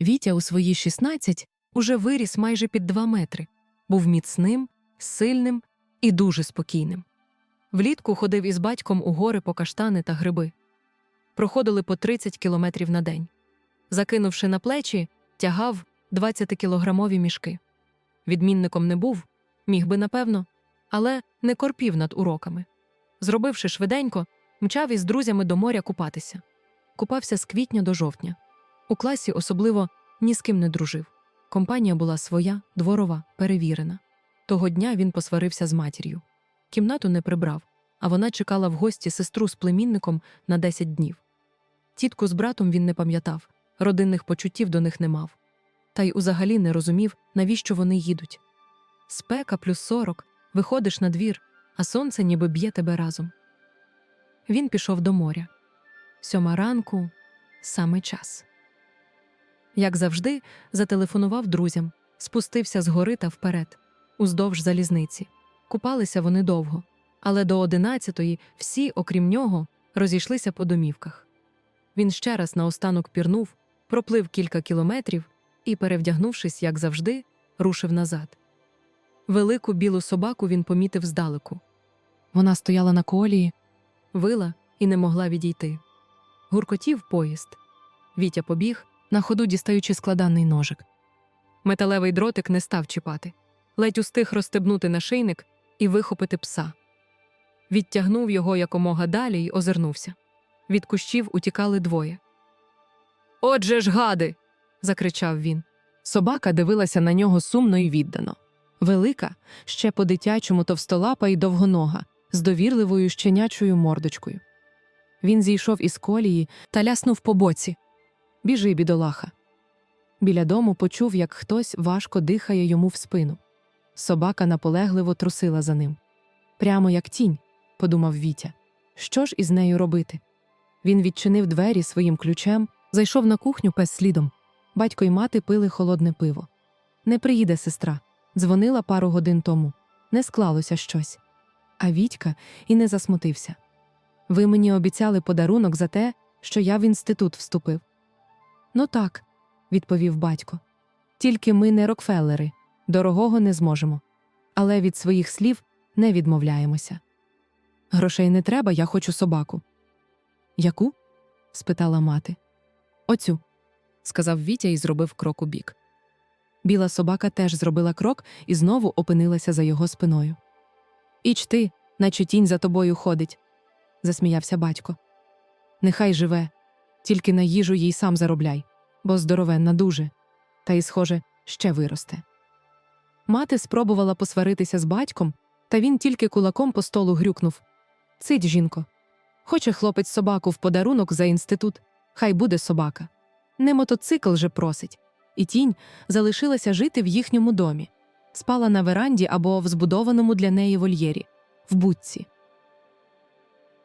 Вітя у свої 16 уже виріс майже під 2 метри, був міцним, сильним і дуже спокійним. Влітку ходив із батьком у гори по каштани та гриби. Проходили по 30 кілометрів на день. Закинувши на плечі, тягав 20-кілограмові мішки. Відмінником не був, міг би, напевно, але не корпів над уроками. Зробивши швиденько, мчав із друзями до моря купатися. Купався з квітня до жовтня. У класі особливо ні з ким не дружив. Компанія була своя, дворова, перевірена. Того дня він посварився з матір'ю. Кімнату не прибрав, а вона чекала в гості сестру з племінником на 10 днів. Тітку з братом він не пам'ятав, родинних почуттів до них не мав. Та й узагалі не розумів, навіщо вони їдуть. Спека плюс 40, виходиш на двір, а сонце ніби б'є тебе разом. Він пішов до моря. Сьома ранку саме час. Як завжди, зателефонував друзям, спустився з гори та вперед, уздовж залізниці. Купалися вони довго, але до одинадцятої всі, окрім нього, розійшлися по домівках. Він ще раз наостанок пірнув, проплив кілька кілометрів і, перевдягнувшись, як завжди, рушив назад. Велику білу собаку він помітив здалеку. Вона стояла на колії, вила і не могла відійти. Гуркотів поїзд. Вітя побіг, на ходу дістаючи складаний ножик. Металевий дротик не став чіпати, ледь устиг розстебнути нашийник і вихопити пса. Відтягнув його якомога далі й озирнувся. Від кущів утікали двоє. Отже ж, гади. закричав він. Собака дивилася на нього сумно й віддано. Велика, ще по дитячому товстолапа й довгонога, з довірливою щенячою мордочкою. Він зійшов із колії та ляснув по боці. Біжи, бідолаха. Біля дому почув, як хтось важко дихає йому в спину. Собака наполегливо трусила за ним. Прямо як тінь, подумав Вітя. Що ж із нею робити? Він відчинив двері своїм ключем, зайшов на кухню пес слідом. Батько й мати пили холодне пиво. Не приїде сестра. Дзвонила пару годин тому. Не склалося щось. А Вітька і не засмутився. Ви мені обіцяли подарунок за те, що я в інститут вступив. Ну так, відповів батько. Тільки ми не Рокфеллери, дорогого не зможемо. Але від своїх слів не відмовляємося. Грошей не треба, я хочу собаку. Яку? спитала мати. Оцю, сказав Вітя і зробив крок у бік. Біла собака теж зробила крок і знову опинилася за його спиною. Іч ти, наче тінь за тобою ходить, засміявся батько. Нехай живе, тільки на їжу їй сам заробляй, бо здоровенна дуже, та й, схоже, ще виросте. Мати спробувала посваритися з батьком, та він тільки кулаком по столу грюкнув Цить, жінко. Хоче хлопець собаку в подарунок за інститут, хай буде собака. Не мотоцикл же просить. І тінь залишилася жити в їхньому домі, спала на веранді або в збудованому для неї вольєрі, в будці.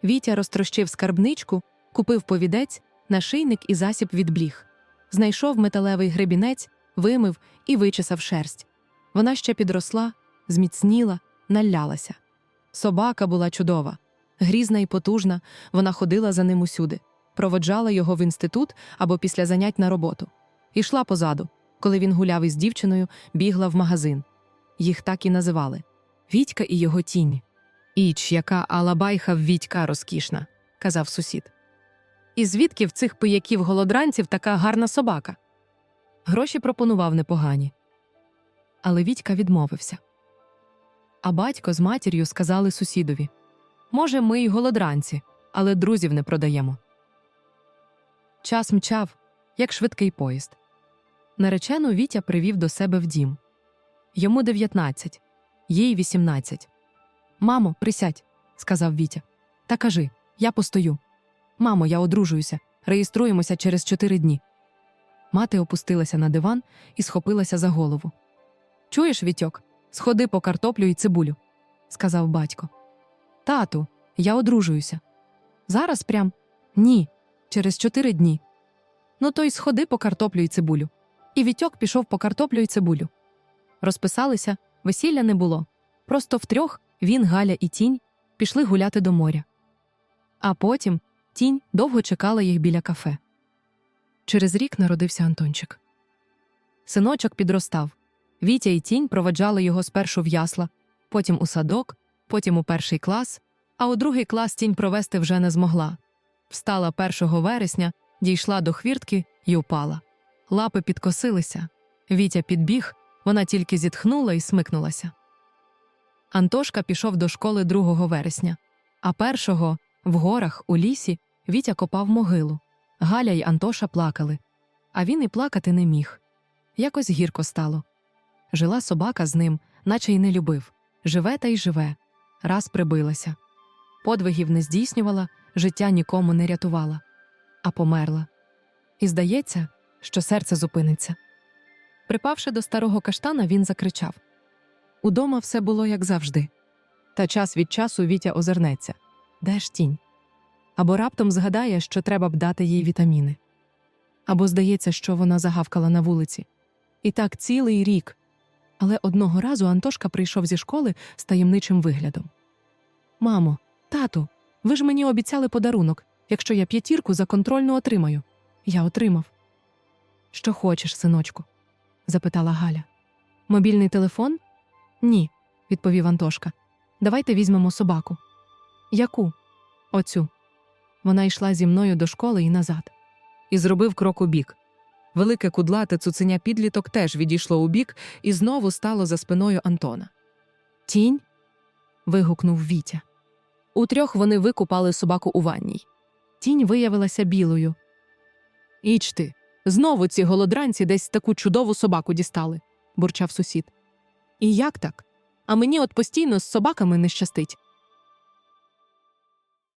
Вітя розтрощив скарбничку, купив повідець, нашийник і засіб від бліг. Знайшов металевий гребінець, вимив і вичесав шерсть. Вона ще підросла, зміцніла, налялася. Собака була чудова, грізна і потужна, вона ходила за ним усюди, проводжала його в інститут або після занять на роботу. Ішла позаду, коли він гуляв із дівчиною, бігла в магазин. Їх так і називали Вітька і його тінь. Іч, яка алабайха в Вітька розкішна, казав сусід. І звідки в цих пияків голодранців така гарна собака? Гроші пропонував непогані. Але Вітька відмовився. А батько з матір'ю сказали сусідові Може, ми й голодранці, але друзів не продаємо. Час мчав, як швидкий поїзд. Наречену Вітя привів до себе в дім. Йому 19, їй 18. Мамо, присядь, сказав Вітя. Та кажи, я постою. Мамо, я одружуюся, реєструємося через чотири дні. Мати опустилася на диван і схопилася за голову. Чуєш, Вітьок, сходи по картоплю і цибулю, сказав батько. Тату, я одружуюся. Зараз прям ні, через чотири дні. Ну, то й сходи по картоплю і цибулю. І Вітьок пішов по картоплю і цибулю. Розписалися, весілля не було. Просто втрьох він, Галя і тінь пішли гуляти до моря. А потім тінь довго чекала їх біля кафе. Через рік народився Антончик. Синочок підростав. Вітя і тінь проведжали його спершу в ясла, потім у садок, потім у перший клас, а у другий клас тінь провести вже не змогла. Встала 1 вересня, дійшла до хвіртки і упала. Лапи підкосилися. Вітя підбіг, вона тільки зітхнула і смикнулася. Антошка пішов до школи 2 вересня, а першого в горах у лісі Вітя копав могилу. Галя й Антоша плакали, а він і плакати не міг. Якось гірко стало. Жила собака з ним, наче й не любив. Живе та й живе. Раз прибилася. Подвигів не здійснювала, життя нікому не рятувала, а померла. І здається, що серце зупиниться. Припавши до старого каштана, він закричав Удома все було як завжди. Та час від часу Вітя озирнеться де ж тінь? Або раптом згадає, що треба б дати їй вітаміни. Або здається, що вона загавкала на вулиці. І так цілий рік. Але одного разу Антошка прийшов зі школи з таємничим виглядом. Мамо, тату, ви ж мені обіцяли подарунок, якщо я п'ятірку за контрольну отримаю. Я отримав. Що хочеш, синочку? запитала Галя. Мобільний телефон? Ні, відповів Антошка. Давайте візьмемо собаку. Яку? Оцю. Вона йшла зі мною до школи і назад. І зробив крок у бік. Велике кудлате цуценя підліток теж відійшло у бік і знову стало за спиною Антона. Тінь. вигукнув Вітя. Утрьох вони викупали собаку у ванній. Тінь виявилася білою. Іч ти. Знову ці голодранці десь таку чудову собаку дістали, бурчав сусід. І як так? А мені от постійно з собаками не щастить.